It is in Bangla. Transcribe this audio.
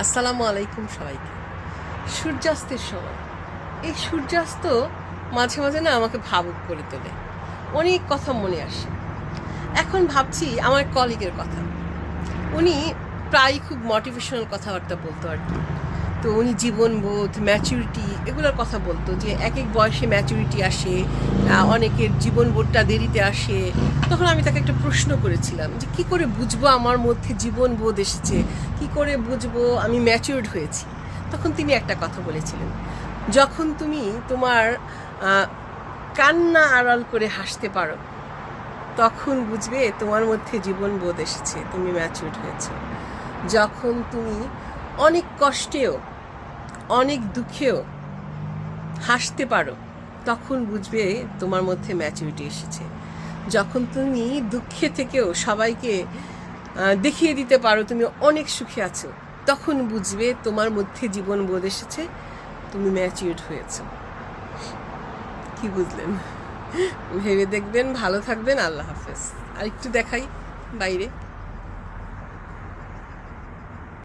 আসসালামু আলাইকুম সবাইকে। সূর্যাস্তের সময়। এই সূর্যাস্ত মাঝে মাঝে না আমাকে ভাবুক করে তোলে। অনেক কথা মনে আসে। এখন ভাবছি আমার কলিগের কথা। উনি প্রায় খুব মোটিভেশনাল কথাবার্তা বলতো আর কি। তো উনি জীবনবোধ ম্যাচুরিটি এগুলোর কথা বলতো যে এক এক বয়সে ম্যাচুরিটি আসে অনেকের জীবনবোধটা দেরিতে আসে। তখন আমি তাকে একটা প্রশ্ন করেছিলাম যে কি করে বুঝব আমার মধ্যে জীবনবোধ এসেছে? কি করে বুঝব আমি ম্যাচিউরড হয়েছি? তখন তিনি একটা কথা বলেছিলেন, যখন তুমি তোমার কান্না আড়াল করে হাসতে পারো, তখন বুঝবে তোমার মধ্যে জীবনবোধ এসেছে, তুমি ম্যাচিউরড হয়েছে। যখন তুমি অনেক কষ্টেও, অনেক দুঃখেও হাসতে পারো, তখন বুঝবে তোমার মধ্যে ম্যাচুরিটি এসেছে। যখন তুমি দুঃখে থেকেও সবাইকে দেখিয়ে দিতে পারো তুমি অনেক সুখে আছো, তখন বুঝবে তোমার মধ্যে জীবন বোধ এসেছে, তুমি ম্যাচিউরড হয়েছো। কি বুঝলেন? ভেবে দেখবেন, ভালো থাকবেন, আল্লাহ হাফেজ। আর একটু দেখাই বাইরে।